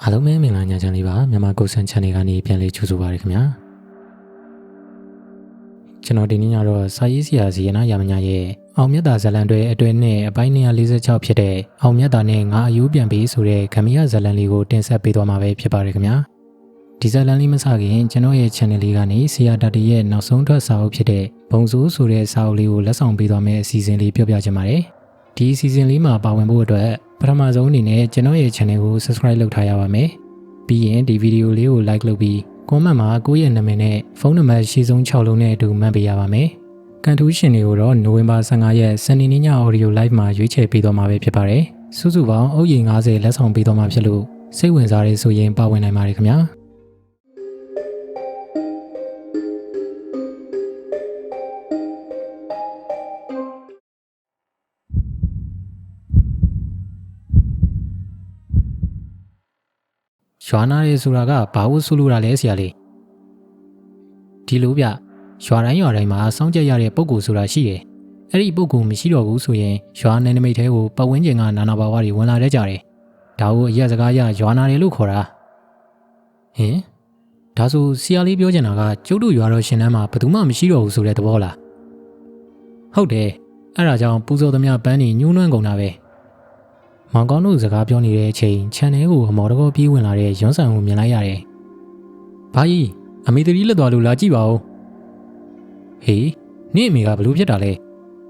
အားလုံးပဲမင်္ဂလာညချမ်းလေးပါမြန်မာကိုဆန် channel ကနေပြန်လေးကြိုဆိုပါရခင်ဗျာကျွန်တော်ဒီနေ့ညတော့စာရေးဆရာဇီယနာရမညာရဲ့အောင်မြတ်တာဇလန်တွေအတွဲနဲ့အပိုင်း246ဖြစ်တဲ့အောင်မြတ်တာနဲ့ငါအယူပြန်ပြီးဆိုတဲ့ခမရဇလန်လေးကိုတင်ဆက်ပေးသွားမှာပဲဖြစ်ပါရခင်ဗျာဒီဇလန်လေးမစခင်ကျွန်တော်ရဲ့ channel လေးကနေဆရာတာတီရဲ့နောက်ဆုံးထွက်စာအုပ်ဖြစ်တဲ့ဘုံစိုးဆိုတဲ့စာအုပ်လေးကိုလက်ဆောင်ပေးသွားမယ့်အစီအစဉ်လေးပြောပြချင်ပါတယ် ဒီအစီအစဉ်လေးမှာပါဝင်ဖို့အတွက်ပထမဆုံးအနေနဲ့ကျွန်တော်ရဲ့ channel ကို subscribe လုပ်ထားရပါမယ်။ပြီးရင်ဒီဗီဒီယိုလေးကို like လုပ်ပြီး comment မှာကိုယ့်ရဲ့နာမည်နဲ့ဖုန်းနံပါတ်ရှိဆုံး6လုံးနဲ့အတူမှတ်ပေးရပါမယ်။ကန်ထူးရှင်တွေကိုတော့နိုဝင်ဘာ15ရက်စနေနေ့ည audio live မှာရွေးချယ်ပေးသွားမှာပဲဖြစ်ပါတယ်။စုစုပေါင်းအုပ်ရင်90လက်ဆောင်ပေးသွားမှာဖြစ်လို့စိတ်ဝင်စားရဲဆိုရင်ပါဝင်နိုင်ပါတယ်ခင်ဗျာ။ ရွာနာရဲဆိုတာကဘာလို့ဆိုလိုတာလဲဆရာလေးဒီလိုဗျရွာတိုင်းရွာတိုင်းမှာစောင့်ကြက်ရတဲ့ပုံကူဆိုတာရှိတယ်အဲ့ဒီပုံကူမရှိတော့ဘူးဆိုရင်ရွာနယ်နိမိတ်ထဲကိုပတ်ဝန်းကျင်ကနာနာဘာဝတွေဝင်လာတတ်ကြတယ်ဒါကိုအရက်စကားရရွာနာရဲလို့ခေါ်တာဟင်ဒါဆိုဆရာလေးပြောချင်တာကကျုပ်တို့ရွာတော်ရှင်တန်းမှာဘယ်သူမှမရှိတော့ဘူးဆိုတဲ့သဘောလားဟုတ်တယ်အဲ့ဒါကြောင့်ပူဇော်သမျှပန်းနေညှိုးနှွမ်းကုန်တာပဲ မောင်ကောင်းတို့စကားပြောနေတဲ့အချိန်ခြံထဲကိုအမော်တကောပြေးဝင်လာတဲ့ရွန်းဆန်ကိုမြင်လိုက်ရတယ်။ဘာကြီးအမေတရီလက်သွားလို့လာကြည့်ပါဦး။ဟေးနေ့အမေကဘလို့ဖြစ်တာလဲ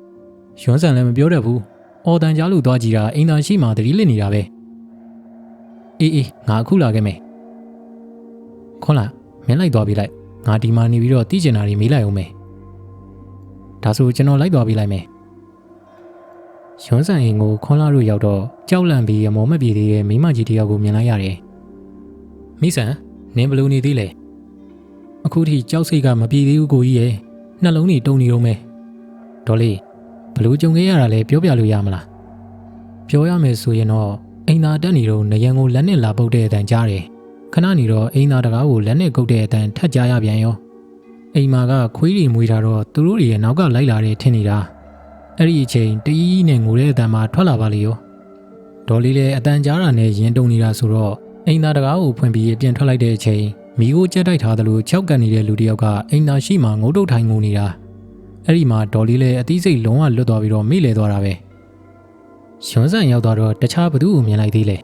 ။ရွန်းဆန်လည်းမပြောတတ်ဘူး။အော်တန်ကြားလို့သွားကြည့်တာအိမ်သာရှိမှတရီလက်နေတာပဲ။အေးအေးငါအခုလာခဲ့မယ်။ခွန်လာမင်းလိုက်သွားပြီးလိုက်။ငါဒီမှာနေပြီးတော့တီးကျင်တာတွေမေးလိုက်အောင်မယ်။ဒါဆိုကျွန်တော်လိုက်သွားပြီးလိုက်မယ်။ ရွန်းဆန်ရင်ကိုခွန်လာတို့ရောက်တော့ကြောက်လန့်ပြီးအမောမပြေသေးတဲ့မိမကြီးတယောက်ကိုမြင်လိုက်ရတယ်။မိဆန်နင်းဘလို့နေသေးလဲ။အခုထိကြောက်စိတ်ကမပြေသေးဘူးကိုကြီးရဲ့နှလုံးတွေတုန်နေတော့မယ်။ဒေါ်လေးဘလို့ကြုံခဲ့ရတာလဲပြောပြလို့ရမလား။ပြောရမယ်ဆိုရင်တော့အိမ်သာတက်နေတော့နယံကိုလက်နဲ့လာပုတ်တဲ့အတန်ကြားတယ်။ခဏနေတော့အိမ်သာတကားကိုလက်နဲ့ကုတ်တဲ့အတန်ထက်ကြားရပြန်ရော။အိမ်မာကခွေးတွေမွေးတာတော့သူတို့တွေရဲ့နောက်ကလိုက်လာတဲ့ထင်နေတာ။ အဲ့ဒီအချိန်တရီးနဲ့ငိုတဲ့အတန်မှထွက်လာပါလေရောဒေါ်လေးလည်းအတန်ကြားတာနဲ့ရင်တုန်နေတာဆိုတော့အိမ်သားတကားကိုဖွင့်ပြီးပြန်ထွက်လိုက်တဲ့အချိန်မိကိုကြက်တိုက်ထားသလို၆ကန်နေတဲ့လူတစ်ယောက်ကအိမ်သားရှိမှငိုတုတ်ထိုင်ငိုနေတာအဲ့ဒီမှာဒေါ်လေးလည်းအသီးစိတ်လုံးဝလွတ်သွားပြီးတော့မိလဲသွားတာပဲရွှန်းဆန်ရောက်သွားတော့တခြားဘသူ့ကိုမြင်လိုက်သေးလဲ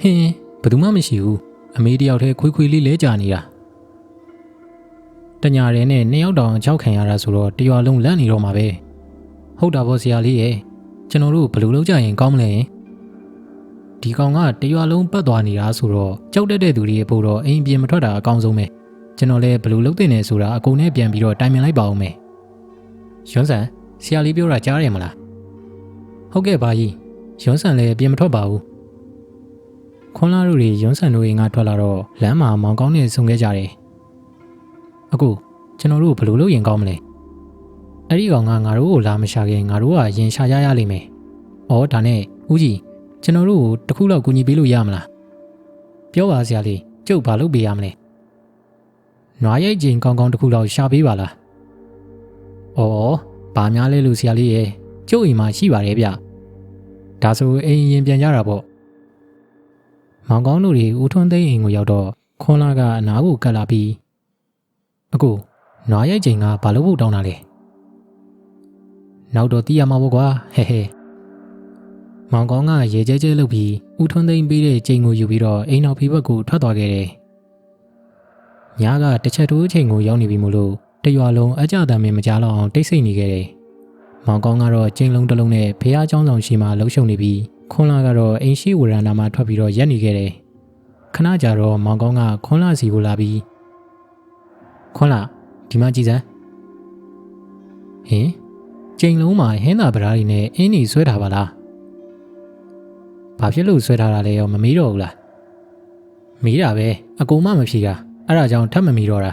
ဟင်းဘသူမှမရှိဘူးအမေတယောက်တည်းခွေးခွေးလေးလဲကြာနေတာတညာရဲနဲ့နှစ်ယောက်တောင်ကြောက်ခံရတာဆိုတော့တရွာလုံးလန့်နေတော့မှာပဲ ဟုတ်တာပေါ့ဆရာလေးရဲ့ကျွန်တော်တို့ဘယ်လိုလုပ်ကြရင်ကောင်းမလဲဒီကောင်ကတရွာလုံးပတ်သွားနေတာဆိုတော့ကြောက်တတ်တဲ့သူတွေအဖို့တော့အိမ်ပြင်မထွက်တာအကောင်းဆုံးပဲကျွန်တော်လည်းဘယ်လိုလုပ်တင်နေဆိုတာအကုန်နဲ့ပြန်ပြီးတော့တိုင်ပင်လိုက်ပါဦးမယ်ရွန်းဆန်ဆရာလေးပြောတာကြားရမလားဟုတ်ကဲ့ပါကြီးရွန်းဆန်လည်းပြင်မထွက်ပါဘူးခွန်လာတို့တွေရွန်းဆန်တို့အိမ်ကထွက်လာတော့လမ်းမှာမောင်ကောင်းနဲ့ဆုံခဲ့ကြတယ်အခုကျွန်တော်တို့ဘယ်လိုလုပ်ရင်ကောင်းမလဲ အဲ့ဒီကောင်ကငါတို့ကိုလာမရှာခင်ငါတို့ကရင်ရှာကြရလိမ့်မယ်။အော်ဒါနဲ့ဦးကြီးကျွန်တော်တို့ကိုတစ်ခုလောက်ကူညီပေးလို့ရမလား။ပြောပါစရာလေးကျုပ်ဘာလုပ်ပေးရမလဲ။နွားရိုက်ချိန်ကောင်းကောင်းတစ်ခုလောက်ရှာပေးပါလား။အော်ဘာများလဲလို့ဆရာလေးရဲ့ကျုပ်အိမ်မှာရှိပါတယ်ဗျ။ဒါဆိုအိမ်ရင်ပြန်ကြတာပေါ့။မောင်ကောင်းတို့တွေဦးထွန်းသိန်းအိမ်ကိုရောက်တော့ခွန်လာကအနားကိုကတ်လာပြီးအခုနွားရိုက်ချိန်ကဘာလို့ဖို့တောင်းတာလဲ။ နောက်တော့တီးရမှာပေါ့ကွာဟဲဟဲမောင်ကောင်းကရေကျဲကျဲလုပ်ပြီးဦးထွန်းသိမ်းပေးတဲ့ချိန်ကိုယူပြီးတော့အိမ်နောက်ဖေးဘက်ကိုထွက်သွားခဲ့တယ်။ညကတစ်ချက်တိုးချိန်ကိုရောက်နေပြီမို့လို့တရွာလုံးအကြတမ်းမင်းမကြားတော့အောင်တိတ်ဆိတ်နေခဲ့တယ်။မောင်ကောင်းကတော့ချိန်လုံးတစ်လုံးနဲ့ဖះเจ้าဆောင်ရှိမှလှုပ်ရှုပ်နေပြီးခွန်လာကတော့အိမ်ရှိဝရန္တာမှာထွက်ပြီးတော့ရက်နေခဲ့တယ်။ခဏကြာတော့မောင်ကောင်းကခွန်လာစီကိုလာပြီးခွန်လာဒီမှာကြည်စမ်းဟင် ကျိန်လုံးမှာဟင်းသာပဓာရီနဲ့အင်းနီဆွဲထားပါလား။ဘာဖြစ်လို့ဆွဲထားတာလဲရောမမေးတော့ဘူးလား။မေးတာပဲအကူမမဖြေတာအဲ့ဒါကြောင့်ထပ်မမေးတော့တာ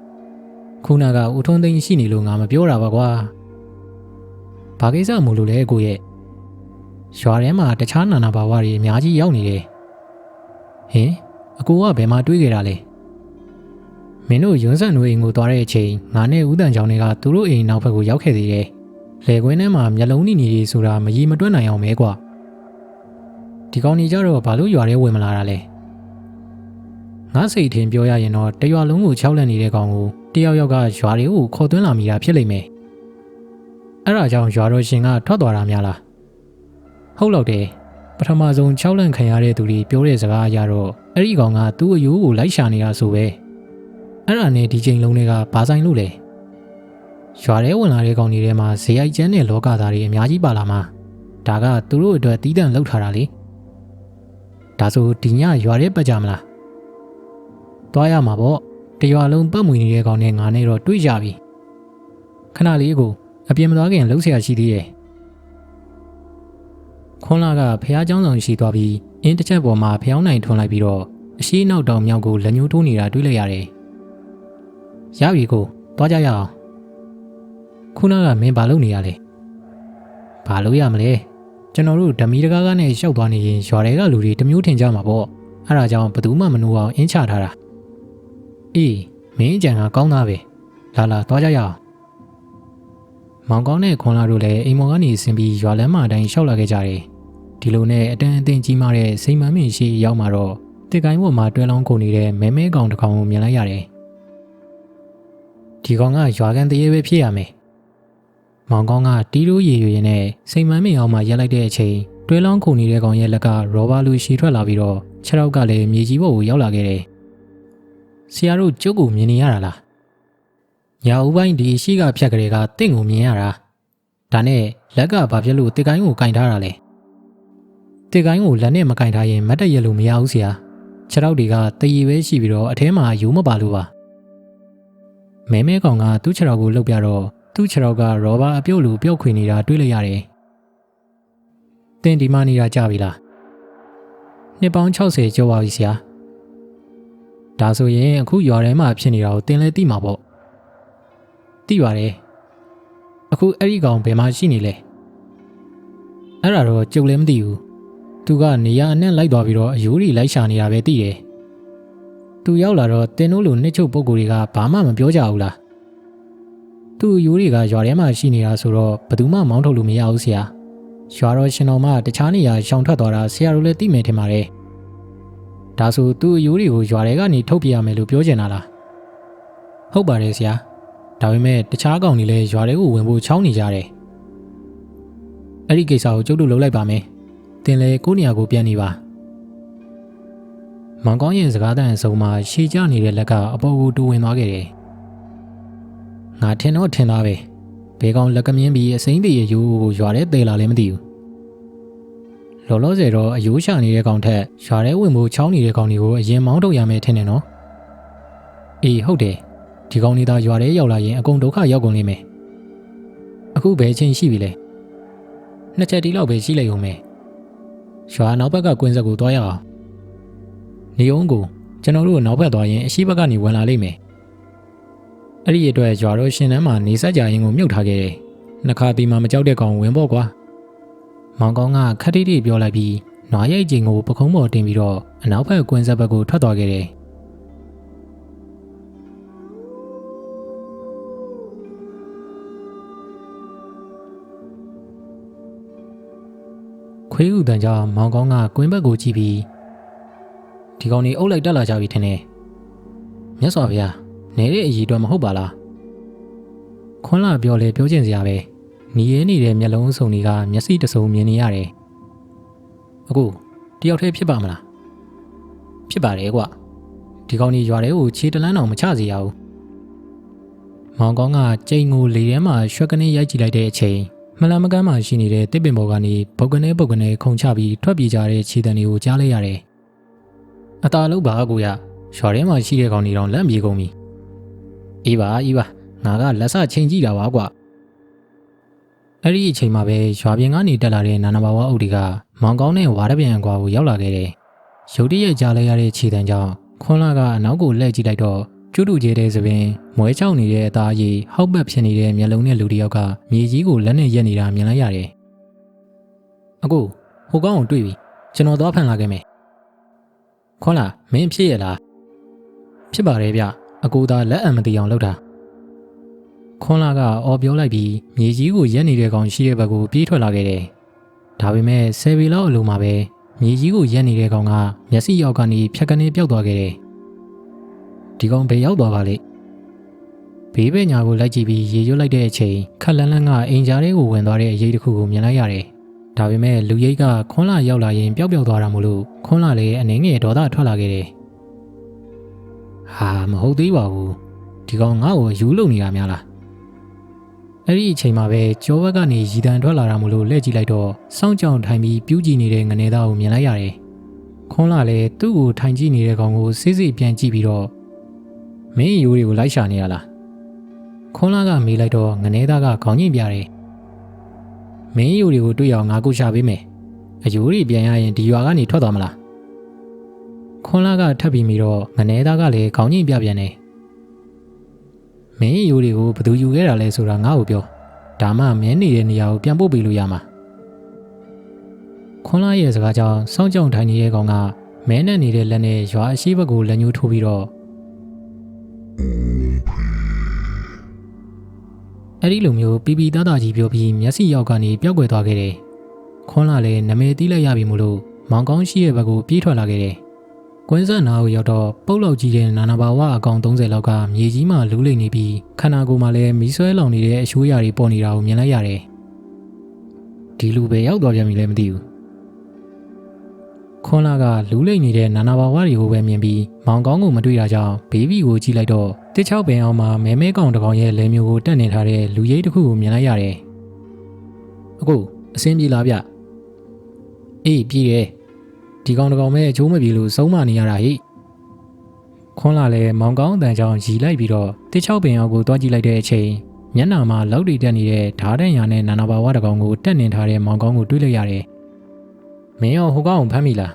။ခုနကဦးထွန်းသိန်းရှိနေလို့ငါမပြောတာပါကွာ။ဘာကိစ္စမို့လို့လဲကိုရဲ့။ရွာထဲမှာတခြားနာနာဘာဝတွေအများကြီးရောက်နေတယ်။ဟင်အကူကဘယ်မှာတွေးခဲ့တာလဲ။မင်းတို့ရွန်းဆန်တို့အိမ်ကိုသွားတဲ့အချိန်ငါနဲ့ဦးတန်ချောင်းတွေကသူတို့အိမ်နောက်ဘက်ကိုရောက်ခဲ့သေးတယ်။ လေကွင်းထဲမှာမျက်လုံးနီနီတွေဆိုတာမရီမတွက်နိုင်အောင်ပဲကွာဒီကောင်ကြီးကြတော့ဘာလို့ရွာထဲဝင်မလာတာလဲငါစိတ်ထင်ပြောရရင်တော့တရွာလုံးကိုချောက်လက်နေတဲ့ကောင်ကိုတယောက်ယောက်ကရွာတွေကိုခေါ်သွင်းလာမိတာဖြစ်လိမ့်မယ်အဲ့ဒါကြောင့်ရွာတော်ရှင်ကထွက်သွားတာများလားဟုတ်တော့တယ်ပထမဆုံးချောက်လန့်ခံရတဲ့သူတွေပြောတဲ့စကားအရတော့အဲ့ဒီကောင်ကသူ့အယိုးကိုလိုက်ရှာနေတာဆိုပဲအဲ့ဒါနဲ့ဒီချိန်လုံးတွေကဘာဆိုင်လို့လဲ ရွာထဲဝင်လာတဲ့ကောင်တွေထဲမှာဇေယိုက်ကျန်းတဲ့လောကသားတွေအများကြီးပါလာမှာဒါကသူတို့အတွက်တီးတန့်လောက်ထားတာလေဒါဆိုဒီညရွာထဲပတ်ကြမလားသွားရမှာပေါ့တရွာလုံးပတ်မွေနေတဲ့ကောင်နဲ့ငါနဲ့တော့တွေ့ကြပြီခဏလေးကိုအပြင်မသွားခင်လှုပ်ရှားရှိသေးတယ်ခွန်လာကဖះเจ้าဆောင်ရှိသွားပြီးအင်းတစ်ချက်ပေါ်မှာဖျောင်းနိုင်ထွန်လိုက်ပြီးတော့အရှိနောက်တောင်မြောက်ကိုလက်ညှိုးထိုးနေတာတွေ့လိုက်ရတယ်ရပြီကိုသွားကြရအောင် ခုနကမင်းဘာလုပ်နေရလဲဘာလုပ်ရမလဲကျွန်တော်တို့ဓမီတကားကနဲ့ရှောက်သွားနေရင်ရွာတွေကလူတွေတမျိုးထင်ကြမှာပေါ့အဲ့ဒါကြောင့်ဘယ်သူမှမနိုးအောင်အင်းချထားတာအေးမင်းကြံကကောင်းသားပဲလာလာသွားကြရအောင်မောင်ကောင်းနဲ့ခွန်လာတို့လည်းအိမ်မော်ကနေဆင်းပြီးရွာလမ်းမအတိုင်းရှောက်လာခဲ့ကြတယ်ဒီလိုနဲ့အတန်အသင်ကြီးမားတဲ့စိန်မမင်းရှိရောက်มาတော့တစ်ကိုင်းပေါ်မှာတွဲလောင်းကုန်နေတဲ့မဲမဲကောင်တစ်ကောင်ကိုမြင်လိုက်ရတယ်ဒီကောင်ကရွာကန်တရေပဲဖြစ်ရမယ် မောင်ကောင်းကတီးရိုးရည်ရွယ်နဲ့စိန်မမင်းအောင်မှာရက်လိုက်တဲ့အချိန်တွဲလောင်းကုန်နေတဲ့ကောင်ရဲ့လက်ကရောဘာလူရှည်ထွက်လာပြီးတော့ခြေထောက်ကလည်းမြေကြီးပေါ်ကိုရောက်လာခဲ့တယ်ဆရာတို့ကျုပ်ကိုမြင်နေရတာလားညာဦးပိုင်းဒီရှိကဖြတ်ကလေးကတင့်ကိုမြင်ရတာဒါနဲ့လက်ကဘာဖြစ်လို့တစ်ကိုင်းကိုကင်ထားတာလဲတစ်ကိုင်းကိုလက်နဲ့မကင်ထားရင်မတ်တက်ရလို့မရဘူးဆရာခြေထောက်တွေကတရီပဲရှိပြီးတော့အထဲမှာယူမပါလို့ပါမဲမဲကောင်ကသူ့ခြေထောက်ကိုလှုပ်ပြတော့ သူ့ခြေထောက်ကရောဘာအပြုတ်လိုပြုတ်ခွေနေတာတွေ့လိုက်ရတယ်တင်ဒီမနေတာကြပြီလားနှစ်ပေါင်း60ကျော်ပါပြီဆရာဒါဆိုရင်အခုရွာထဲမှာဖြစ်နေတာကိုတင်လဲသိမှာပေါ့သိပါတယ်အခုအဲ့ဒီကောင်ဘယ်မှာရှိနေလဲအဲ့ဒါတော့ကြုံလည်းမသိဘူးသူကနေရာအနှံ့လိုက်သွားပြီးတော့အယိုးတွေလိုက်ရှာနေတာပဲသိတယ်သူရောက်လာတော့တင်တို့လိုနှစ်ချုပ်ပုံကိုယ်တွေကဘာမှမပြောကြဘူးလား သူ့အယိုးတွေကရွာထဲမှာရှိနေတာဆိုတော့ဘယ်သူမှမောင်းထုတ်လို့မရဘူးဆရာရွာတော်ရှင်တော်မတခြားနေရာရှောင်ထွက်သွားတာဆရာတို့လည်းသိမယ်ထင်ပါတယ်ဒါဆိုသူ့အယိုးတွေကိုရွာထဲကနေထုတ်ပြရမယ်လို့ပြောချင်တာလားဟုတ်ပါတယ်ဆရာဒါပေမဲ့တခြားကောင်တွေလည်းရွာထဲကိုဝင်ဖို့ချောင်းနေကြတယ်အဲ့ဒီကိစ္စကိုကျုပ်တို့လုပ်လိုက်ပါမယ်တင်လေကိုနေရာကိုပြန်နေပါမောင်ကောင်းရဲ့စကားတန်အစုံမှာရှည်ကြနေတဲ့လက်ကအပေါ်ကိုတူဝင်သွားခဲ့တယ် ငါထင်တော့ထင်သားပဲဘဲကောင်လက်ကမြင်းပြီးအစိမ့်တည်းရိုးကိုရွာထဲသေလာလည်းမသိဘူးလောလောဆယ်တော့အယိုးရှာနေတဲ့ကောင်ထက်ရွာထဲဝင်ဖို့ချောင်းနေတဲ့ကောင်တွေကိုအရင်မောင်းထုတ်ရမယ်ထင်တယ်နော်အေးဟုတ်တယ်ဒီကောင်နေသားရွာထဲရောက်လာရင်အကုန်ဒုက္ခရောက်ကုန်လိမ့်မယ်အခုဘယ်ချင်းရှိပြီလဲနှစ်ချက်တီလောက်ပဲရှိလိုက်ုံပဲရွာနောက်ဘက်ကကွင်းဆက်ကိုတွားရအောင်နေအောင်ကိုကျွန်တော်တို့နောက်ဘက်သွားရင်အရှိဘက်ကနေဝင်လာလိမ့်မယ် အဲ့ဒီအတွက်ရွာတော်ရှင်တန်းမှာနေဆက်ကြရင်ကိုမြုပ်ထားခဲ့တယ်နှခါတီမှာမကြောက်တဲ့ကောင်ဝင်ပေါ့ကွာမောင်ကောင်းကခက်တိတိပြောလိုက်ပြီးနွားရိုက်ချင်းကိုပခုံးပေါ်တင်ပြီးတော့အနောက်ဘက်ကွင်းဆက်ဘက်ကိုထွက်သွားခဲ့တယ်ခွေးဥတန်ကြောင့်မောင်ကောင်းကကွင်းဘက်ကိုကြည့်ပြီးဒီကောင်ကြီးအုပ်လိုက်တက်လာကြပြီထင်တယ်မြတ်စွာဘုရား နေတဲ့အည်အတွက်မဟုတ်ပါလားခွန်းလာပြောလေပြောချင်စရာပဲညီရဲနေတဲ့မျက်လုံးစုံတွေကမျက်စိတစုံမြင်နေရတယ်အခုတယောက်တည်းဖြစ်ပါမလားဖြစ်ပါတယ်ကွဒီကောင်ကြီးရွာထဲကိုခြေတလန်းအောင်မချစေရဘူးမောင်ကောင်းကကြိမ်ကိုလေထဲမှာရွှက်ကနေရိုက်ကြည့်လိုက်တဲ့အချိန်မလမကန်းမှရှိနေတဲ့တစ်ပင်ပေါ်ကနေပုတ်ကနေပုတ်ကနေခုန်ချပြီးထွက်ပြေးကြတဲ့ခြေတံတွေကိုကြားလိုက်ရတယ်။အตาလုံးပါကိုရရွာထဲမှာရှိတဲ့ကောင်တွေတော့လက်ပြေကုန်ပြီ။ အေးပါအေးပါငါကလက်စချိန်ကြည့်တာပါကွာ။အဲ့ဒီအချိန်မှာပဲရွာပြင်ကနေတက်လာတဲ့နာနာဘာဝအုပ်တွေကမောင်ကောင်းနဲ့ဝါရပြန်ကွာကိုရောက်လာခဲ့တယ်။ရုတ်တရက်ကြားလိုက်ရတဲ့ခြေတံကြောင့်ခွန်းလာကအနောက်ကိုလှည့်ကြည့်လိုက်တော့ကျူးတူကျဲတဲ့သပင်မွဲချောက်နေတဲ့အသားရည်ဟောက်ပတ်ဖြစ်နေတဲ့မျက်လုံးနဲ့လူတစ်ယောက်ကမြေကြီးကိုလက်နဲ့ရက်နေတာမြင်လိုက်ရတယ်။အခုဟိုကောင်ကိုတွေ့ပြီကျွန်တော်သွားဖန်လာခဲ့မယ်။ခွန်လာမင်းဖြစ်ရလား။ဖြစ်ပါတယ်ဗျ အကူသာလက်အံမသိအောင်လုပ်တာ။ခွန်လာကအော်ပြောလိုက်ပြီးမြေကြီးကိုရက်နေတဲ့ကောင်ရှိတဲ့ဘက်ကိုပြေးထွက်လာခဲ့တယ်။ဒါပေမဲ့ဆယ်ပေလောက်အလိုမှာပဲမြေကြီးကိုရက်နေတဲ့ကောင်ကမျက်စိရောက်ကနေဖြတ်ကနေပျောက်သွားခဲ့တယ်။ဒီကောင်ဘယ်ရောက်သွားပါလဲ။ဘေးဘက်ညာကိုလိုက်ကြည့်ပြီးရေရွတ်လိုက်တဲ့အချိန်ခက်လန်းလန်းကအင်ဂျာလေးကိုဝင်သွားတဲ့အရေးတစ်ခုကိုမြင်လိုက်ရတယ်။ဒါပေမဲ့လူရိတ်ကခွန်းလာရောက်လာရင်ပျောက်ပျောက်သွားတာမို့လို့ခွန်းလာလည်းအနေငယ်ဒေါသထွက်လာခဲ့တယ်။ ဟာမဟုတ်သေးပါဘူး။ဒီကောင်ငါ့ကိုယူလုံနေတာများလား။အဲ့ဒီအချိန်မှာပဲကြောဘက်ကနေရီတန်ထွက်လာတာမို့လို့လှည့်ကြည့်လိုက်တော့စောင်းကြောင်ထိုင်ပြီးပြူးကြည့်နေတဲ့ငနေသားကိုမြင်လိုက်ရတယ်။ခွန်းလာလည်းသူ့ကိုထိုင်ကြည့်နေတဲ့ကောင်ကိုစိစိပြန်ကြည့်ပြီးတော့မင်းရိုးတွေကိုလိုက်ရှာနေရလား။ခွန်းလာကမေးလိုက်တော့ငနေသားကခေါင်းညိပြတယ်။မင်းရိုးတွေကိုတွေ့အောင်ငါကိုရှာပေးမယ်။အယိုးတွေပြန်ရရင်ဒီရွာကနေထွက်သွားမလား။ ခွန်းလာကထပ်ပြီးမိတော့ငနေသားကလည်းခေါင်းညိပြပြန်တယ်။မင်းရိုးတွေကိုဘယ်သူယူခဲ့တာလဲဆိုတာငါ့ကိုပြော။ဒါမှမင်းနေတဲ့နေရာကိုပြန်ပို့ပေးလို့ရမှာ။ခွန်လာရဲ့စကားကြောင့်စောင်းကြောင်ထိုင်နေတဲ့ကောင်ကမဲနဲ့နေတဲ့လက်နဲ့ရွာအရှိဘက်ကိုလက်ညှိုးထိုးပြီးတော့အဲ့ဒီလိုမျိုးပီပီသားသားကြီးပြောပြီးမျက်စိရောက်ကနေပျောက်ကွယ်သွားခဲ့တယ်။ခွန်လာလည်းနမဲတီးလိုက်ရပြီမို့လို့မောင်ကောင်းရှိရဲ့ဘက်ကိုပြေးထွက်လာခဲ့တယ်။ ကွင်းဆက်နာကိုရောက်တော့ပုတ်လောက်ကြီးတဲ့နာနာဘာဝအကောင်30လောက်ကမြေကြီးမှလူးလိမ့်နေပြီးခန္ဓာကိုယ်မှာလည်းမီးဆွဲလောင်နေတဲ့အရှိုးအရာတွေပေါ်နေတာကိုမြင်လိုက်ရတယ်။ဒီလူပဲရောက်သွားပြန်ပြီလည်းမသိဘူး။ခွန်လာကလူးလိမ့်နေတဲ့နာနာဘာဝတွေကိုပဲမြင်ပြီးမောင်ကောင်းကိုမတွေ့တာကြောင့်ဘေဘီကိုကြည့်လိုက်တော့တစ်ချောက်ပင်အောင်မှာမဲမဲကောင်တစ်ကောင်ရဲ့လဲမျိုးကိုတက်နေထားတဲ့လူရိတ်တစ်ခုကိုမြင်လိုက်ရတယ်။အခုအစင်းပြေလားဗျ။အေးပြေတယ်။ ဒီကောင်တစ်ကောင်ပဲအချိုးမပြေလို့စုံးမနေရတာဟိ။ခွန်လာလည်းမောင်ကောင်းအတန်ကြောင့်ရီလိုက်ပြီးတော့တစ်ချောက်ပင်အောင်ကိုတွားကြည့်လိုက်တဲ့အချိန်မျက်နှာမှာလောက်တွေတက်နေတဲ့ဓာတ်တန်ရနဲ့နာနာဘာဝတစ်ကောင်ကိုတက်နေထားတဲ့မောင်ကောင်းကိုတွေးလိုက်ရတယ်။မင်းရောဟိုကောင်ကိုဖမ်းမိလား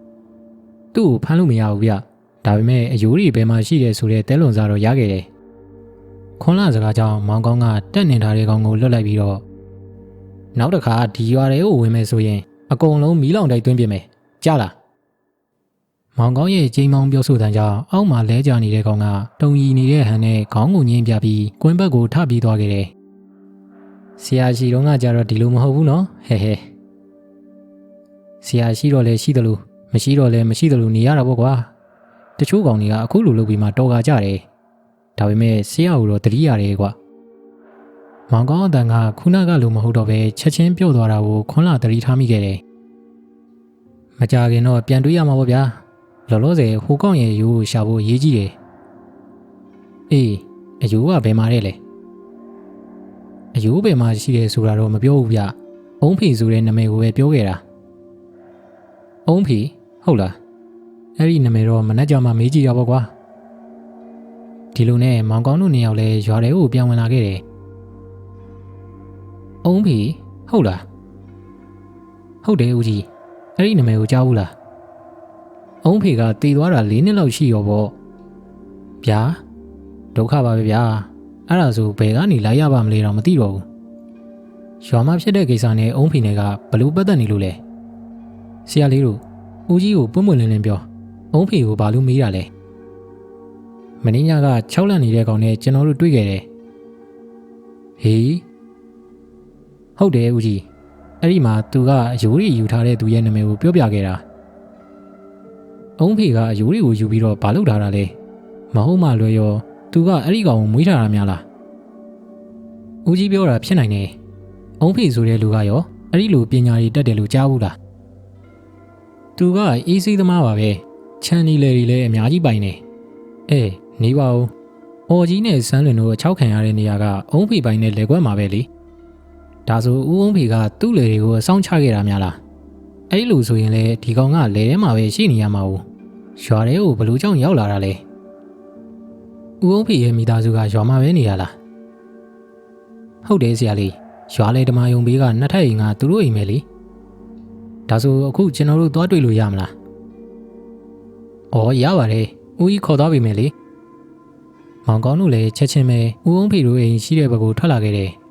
။သူ့ကိုဖမ်းလို့မရဘူးဗျ။ဒါပေမဲ့အယိုးတွေဘယ်မှာရှိတယ်ဆိုတဲ့တဲလွန်စားတော့ရခဲ့တယ်။ခွန်လာစကားကြောင့်မောင်ကောင်းကတက်နေထားတဲ့ကောင်ကိုလွတ်လိုက်ပြီးတော့နောက်တစ်ခါဒီရွာတွေကိုဝင်မယ်ဆိုရင်အကုန်လုံးမီးလောင်တိုက်သွင်းပြမယ်။ ကြားလား။မောင်ကောင်းရဲ့ချိန်မောင်းပြောဆိုတဲ့ကြောင့်အောက်မှာလဲကျနေတဲ့ကောင်ကတုံရီနေတဲ့ဟန်နဲ့ခေါင်းကိုညင်းပြပြီးကွင်းဘက်ကိုထပြေးသွားခဲ့တယ်။ဆရာရှိတော့ကကြတော့ဒီလိုမဟုတ်ဘူးနော်။ဟဲဟဲ။ဆရာရှိတော့လဲရှိတယ်လို့မရှိတော့လဲမရှိတယ်လို့နေရတာပေါ့ကွာ။တချို့ကောင်တွေကအခုလိုလုပ်ပြီးမှတော်ကာကြတယ်။ဒါပေမဲ့ဆရာကိုတော့တတိရတယ်ကွာ။မောင်ကောင်းအတန်ကခုနကလိုမဟုတ်တော့ပဲချက်ချင်းပြုတ်သွားတာကိုခွန်းလာတတိထားမိခဲ့တယ်။ မကြခင်တော့ပြန်တွေးရမှာပေါ့ဗျာ။လောလောဆယ်ဟိုကောင်ရဲ့ရိုးကိုရှာဖို့ရေးကြည့်တယ်။အေးအယိုးကဘယ်မှာလဲလဲ။အယိုးဘယ်မှာရှိတယ်ဆိုတာတော့မပြောဘူးဗျ။အုံးဖီဆိုတဲ့နာမည်ကိုပဲပြောခဲ့တာ။အုံးဖီဟုတ်လား။အဲ့ဒီနာမည်တော့မနှက်ကြမှာမေးကြည့်ရပါကွာ။ဒီလိုနဲ့မောင်ကောင်းတို့နှစ်ယောက်လဲရွာတွေကိုပြန်ဝင်လာခဲ့တယ်။အုံးဖီဟုတ်လား။ဟုတ်တယ်ဦးကြီး။ အဲ့ဒီနာမည်ကိုကြားဘူးလား။အုံးဖေကတည်သွားတာ၄နှစ်လောက်ရှိရောပေါ့။ဗျာဒုက္ခပါပဲဗျာ။အဲ့ဒါဆိုဘယ်ကနေလိုက်ရပါမလဲတော့မသိတော့ဘူး။ရွာမှာဖြစ်တဲ့ကိစ္စနဲ့အုံးဖေနဲ့ကဘလို့ပတ်သက်နေလို့လဲ။ဆရာလေးတို့ဦးကြီးကိုပွင့်ပွင့်လင်းလင်းပြော။အုံးဖေကိုဘာလို့မေးတာလဲ။မင်းညက6လန့်နေတဲ့ကောင်နဲ့ကျွန်တော်တို့တွေ့ခဲ့တယ်။ဟေးဟုတ်တယ်ဦးကြီး။ အဲ့ဒီမှာသူကအယိုးရီယူထားတဲ့သူရဲ့နာမည်ကိုပြောပြခဲ့တာ။အုံးဖေကအယိုးရီကိုယူပြီးတော့ဘာလုပ်ထားတာလဲ။မဟုတ်မှလွယ်ရောသူကအဲ့ဒီကောင်ကိုမွေးထားတာများလား။ဦးကြီးပြောတာဖြစ်နိုင်တယ်။အုံးဖေဆိုတဲ့လူကရောအဲ့ဒီလိုပညာရည်တက်တယ်လို့ကြားဘူးလား။သူကအေးစိသမားပါပဲ။ချန်နီလေတွေလည်းအများကြီးပိုင်နေ။အေးနေပါဦး။အော်ကြီးနဲ့စန်းလွင်တို့အချောက်ခံရတဲ့နေရာကအုံးဖေပိုင်နဲ့လက်ကွက်မှာပဲလေ။ ဒါဆိုဦးအုံးဖေကသူ့လေတွေကိုအဆောင်ချခဲ့တာများလား။အဲ့ဒီလိုဆိုရင်လေဒီကောင်ကလေထဲမှာပဲရှိနေရမှာဘူး။ရွာထဲကိုဘလို့ကြောင့်ရောက်လာတာလဲ။ဦးအုံးဖေရဲ့မိသားစုကရွာမှာပဲနေရလား။ဟုတ်တယ်ဆရာလေး။ရွာလေဓမာယုံဘေးကနှစ်ထပ်အိမ်ကသူတို့အိမ်ပဲလေ။ဒါဆိုအခုကျွန်တော်တို့သွားတွေ့လို့ရမလား။အော်ရပါတယ်။ဦးကြီးခေါ်သွားပြီမယ်လေ။မောင်ကောင်းတို့လည်းချက်ချင်းပဲဦးအုံးဖေတို့အိမ်ရှိတဲ့ဘက်ကိုထွက်လာခဲ့တယ်။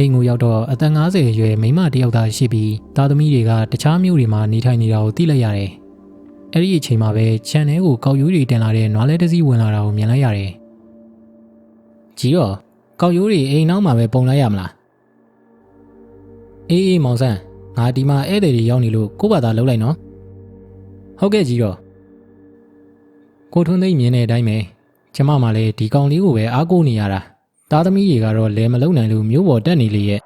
အိမ်ကိုရောက်တော့အသက်50အရွယ်မိန်းမတစ်ယောက်သားရှိပြီးသားသမီးတွေကတခြားမြို့တွေမှာနေထိုင်နေတာကိုသိလိုက်ရတယ်။အဲ့ဒီအချိန်မှာပဲခြံထဲကိုကောက်ရိုးတွေတင်လာတဲ့နွားလဲတစ်စီးဝင်လာတာကိုမြင်လိုက်ရတယ်။ကြီးတော့ကောက်ရိုးတွေအိမ်နောက်မှာပဲပုံလိုက်ရမလား။အေးအေးမောင်ဆန်းငငါဒီမှာဧည့်သည်တွေရောက်နေလို့ကိုယ့်ဘာသာလှုပ်လိုက်နော်ဟုတ်ကဲ့ကြီးတော့ကိုထွန်းသိမ့်မြင်တဲ့အတိုင်းပဲကျမမှလည်းဒီကောင်လေးကိုပဲအားကိုးနေရတာ သားသမီးတွေကတော့လဲမလုံနိုင်လို့မျိုးပေါ်တက်နေလေရဲ့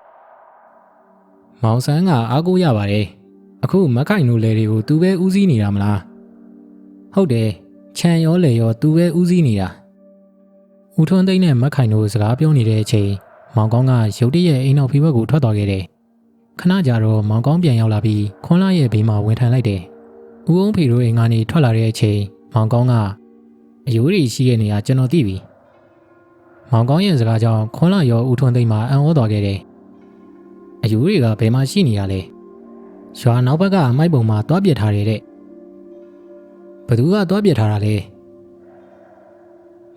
မောင်ဆန်းကအားကိုးရပါတယ်အခုမက်ခိုင်တို့လဲတွေကိုသူပဲဦးစီးနေတာမလားဟုတ်တယ်ခြံရောလေရောသူပဲဦးစီးနေတာဦးထွန်းသိန်းနဲ့မက်ခိုင်တို့စကားပြောနေတဲ့အချိန်မောင်ကောင်းကရုတ်တရက်အိမ်နောက်ဖေးဘက်ကိုထွက်သွားခဲ့တယ်ခဏကြာတော့မောင်ကောင်းပြန်ရောက်လာပြီးခွန်လာရဲ့ဘေးမှာဝင်ထိုင်လိုက်တယ်ဦးအောင်ဖေတို့အိမ်ကနေထွက်လာတဲ့အချိန်မောင်ကောင်းကအယိုးတွေရှိတဲ့နေရာကျွန်တော်သိပြီ မောင်ကောင်းရဲ့စကားကြောင့်ခွန်လာရောဦးထွန်းသိန်းမှာအံ့ဩသွားခဲ့တယ်အယိုးတွေကဘယ်မှာရှိနေရလဲရွာနောက်ဘက်ကအမိုက်ပုံမှာတွားပြစ်ထားတယ်တဲ့ဘသူကတွားပြစ်ထားတာလဲ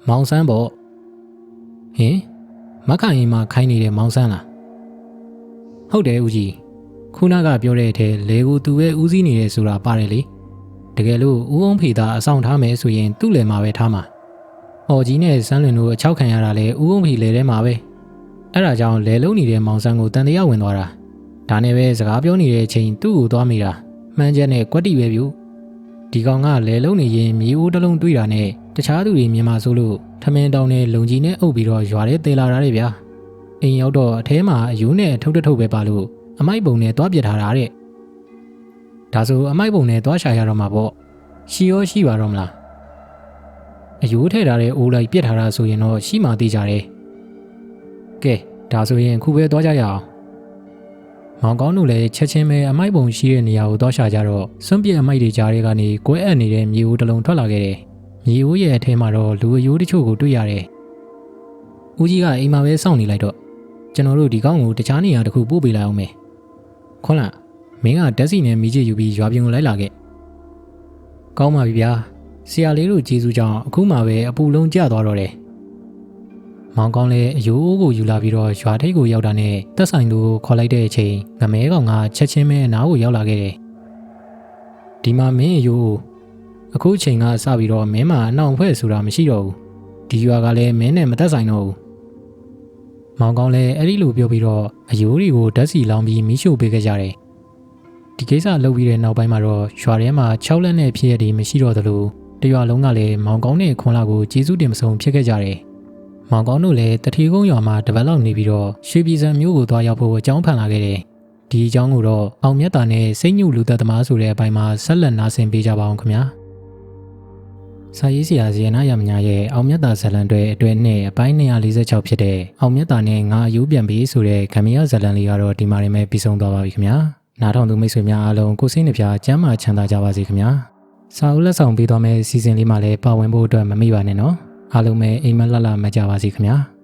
မောင်ဆန်းပေါ့ဟင်မက်ခိုင်ရင်မှာခိုင်းနေတဲ့မောင်ဆန်းလားဟုတ်တယ်ဦးကြီးခုနကပြောတဲ့အထဲလေကိုသူပဲဦးစီးနေတယ်ဆိုတာပါတယ်လေတကယ်လို့ဦးအောင်ဖေသားအဆောင်ထားမယ်ဆိုရင်သူ့လယ်မှာပဲထားမှာ ဟော်ကြီးနဲ့စန်းလွင်တို့အချောက်ခံရတာလဲဦးအောင်ဖေလယ်ထဲမှာပဲအဲ့ဒါကြောင့်လယ်လုံးနေတဲ့မောင်ဆန်းကိုတန်တရားဝင်သွားတာဒါနဲ့ပဲစကားပြောနေတဲ့အချိန်သူ့ကိုသွားမိတာမှန်းချက်နဲ့ကွက်တီပဲဗျူဒီကောင်ကလယ်လုံးနေရင်မြေအိုးတစ်လုံးတွေးတာနဲ့တခြားသူတွေမြင်မှဆိုလို့ထမင်းတောင်းနဲ့လုံကြီးနဲ့အုပ်ပြီးတော့ရွာထဲတေလာတာတွေဗျာအိမ်ရောက်တော့အထဲမှာအယူနဲ့အထုပ်တထုပ်ပဲပါလို့အမိုက်ပုံနဲ့သွားပြစ်ထားတာတဲ့ဒါဆိုအမိုက်ပုံနဲ့သွားရှာရတော့မှာပေါ့ရှိရောရှိပါတော့မလား အယူထဲထားတဲ့အိုးလိုက်ပြစ်ထားတာဆိုရင်တော့ရှိမှသိကြတယ်ကဲဒါဆိုရင်ခုပဲသွားကြရအောင်မောင်ကောင်းတို့လည်းချက်ချင်းပဲအမိုက်ပုံရှိတဲ့နေရာကိုသွားရှာကြတော့စွန့်ပြစ်အမိုက်တွေကြားတွေကနေကွဲအပ်နေတဲ့မြေအိုးတစ်လုံးထွက်လာခဲ့တယ်မြေအိုးရဲ့အထဲမှာတော့လူအယိုးတချို့ကိုတွေ့ရတယ်။ဦးကြီးကအိမ်မှာပဲစောင့်နေလိုက်တော့ကျွန်တော်တို့ဒီကောင်းကိုတခြားနေရာတစ်ခုပို့ပေးလိုက်အောင်မယ်။ခွန်းလာမင်းကဓာတ်စီနဲ့မိချစ်ယူပြီးရွာပြင်ကိုလိုက်လာခဲ့။ကောင်းပါပြီဗျာ။ ဆရာလေးတို့ကျေးဇူးကြောင့်အခုမှပဲအပူလုံးကျသွားတော့တယ်။မောင်ကောင်းလည်းအယိုးကိုယူလာပြီးတော့ရွာထိပ်ကိုရောက်တာနဲ့တက်ဆိုင်သူကိုခေါ်လိုက်တဲ့အချိန်ငမဲကောင်ကချက်ချင်းပဲအနားကိုရောက်လာခဲ့တယ်။ဒီမှာမင်းအယိုးအခုချိန်ကစပြီးတော့မင်းမအနှောင်ဖွဲ့ဆိုတာမရှိတော့ဘူးဒီရွာကလည်းမင်းနဲ့မသက်ဆိုင်တော့ဘူးမောင်ကောင်းလည်းအဲ့ဒီလိုပြောပြီးတော့အယိုးတွေကိုဓာတ်စီလောင်းပြီးမီးရှို့ပေးခဲ့ကြတယ်ဒီကိစ္စလုပ်ပြီးတဲ့နောက်ပိုင်းမှာတော့ရွာထဲမှာ6လက်နဲ့ဖြစ်ရည်မရှိတော့သလို တရွာလုံးကလည်းမောင်ကောင်းနဲ့ခွန်လာကိုကျေးဇူးတင်မဆုံးဖြစ်ခဲ့ကြတယ်မောင်ကောင်းတို့လည်းတထီကုန်းရွာမှာတပတ်လောက်နေပြီးတော့ရွှေပြည်စံမျိုးကိုသွားရောက်ဖို့အကြောင်းဖန်လာခဲ့တယ်ဒီအကြောင်းကိုတော့အောင်မြတ်တာနဲ့စိတ်ညှို့လူသက်သမားဆိုတဲ့အပိုင်းမှာဆက်လက်နားဆင်ပေးကြပါအောင်ခင်ဗျာစာရေးဆရာဇေယနာရမညာရဲ့အောင်မြတ်တာဇလံတွေအတွဲနဲ့အပိုင်း246ဖြစ်တဲ့အောင်မြတ်တာနဲ့ငါအယူပြန်ပြီးဆိုတဲ့ခမရဇလံလေးကတော့ဒီမှာနေမဲ့ပြီးဆုံးသွားပါပြီခင်ဗျာနားထောင်သူမိတ်ဆွေများအားလုံးကိုစိတ်နှပြကျမ်းမာချမ်းသာကြပါစေခင်ဗျာ စာအုပ်လက်ဆောင်ပေးသွားမယ့်စီစဉ်လေးမှာလည်းပါဝင်ဖို့အတွက်မမိပါနဲ့နော်အားလုံးပဲအိမ်မက်လှလှမကြပါစေခင်ဗျာ